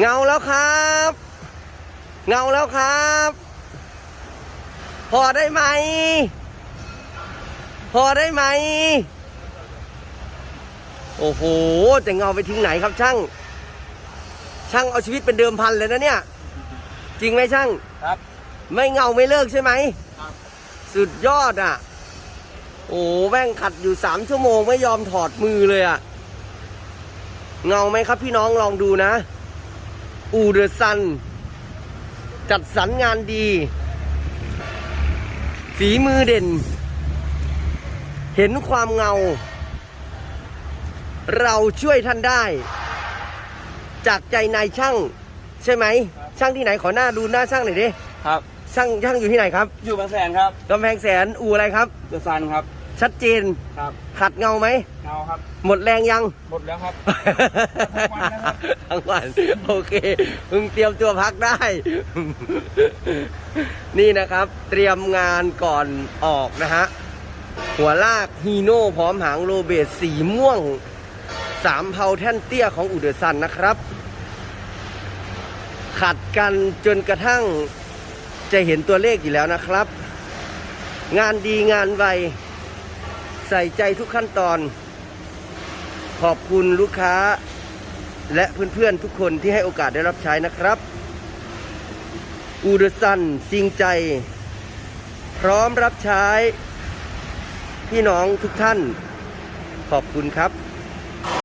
เงาแล้วครับ เงาแล้วครับ พอได้ไหม พอได้ไหม โอ้โหจะเงาไปถึงไหนครับช่าง ช่างเอาชีวิตเป็นเดิมพันเลยนะเนี่ย จริงไหมช่าง ครับ ไม่เงาไม่เลิกใช่ไหมครับ สุดยอดอะ โอ้แม่งขัดอยู่สามชั่วโมงไม่ยอมถอดมือเลยอะ เงาไหมครับพี่น้องลองดูนะ อูเดอซัน จัดสรรงานดี ฝีมือเด่น เห็นความเงา เราช่วยท่านได้ จากใจนายช่าง ใช่ไหม ช่างที่ไหนขอหน้าดูหน้าช่างหน่อยดิ ครับ ช่างช่างอยู่ที่ไหนครับ อยู่บางแสนครับกำแพงแสนอูอะไรครับ เดอะซันครับ ชัดเจน ครับขัดเงาไหม เงาครับ หมดแรงยัง หมดแล้วครับ ทั้งวันนะครับ ทั้งวันโอเคมึงเตรียมตัวพักได้ นี่นะครับ เตรียมงานก่อนออกนะฮะ หัวลากฮีโน่พร้อมหางโรเบตสีม่วง สามเผาแท่นเตี้ยของอุเดอร์ซันนะครับ ขัดกันจนกระทั่งจะเห็นตัวเลขอยู่แล้วนะครับ งานดีงานไวใส่ใจทุกขั้นตอน ขอบคุณลูกค้า และเพื่อนๆทุกคนที่ให้โอกาสได้รับใช้นะครับอูเดซันจริงใจ พร้อมรับใช้ พี่น้องทุกท่าน ขอบคุณครับ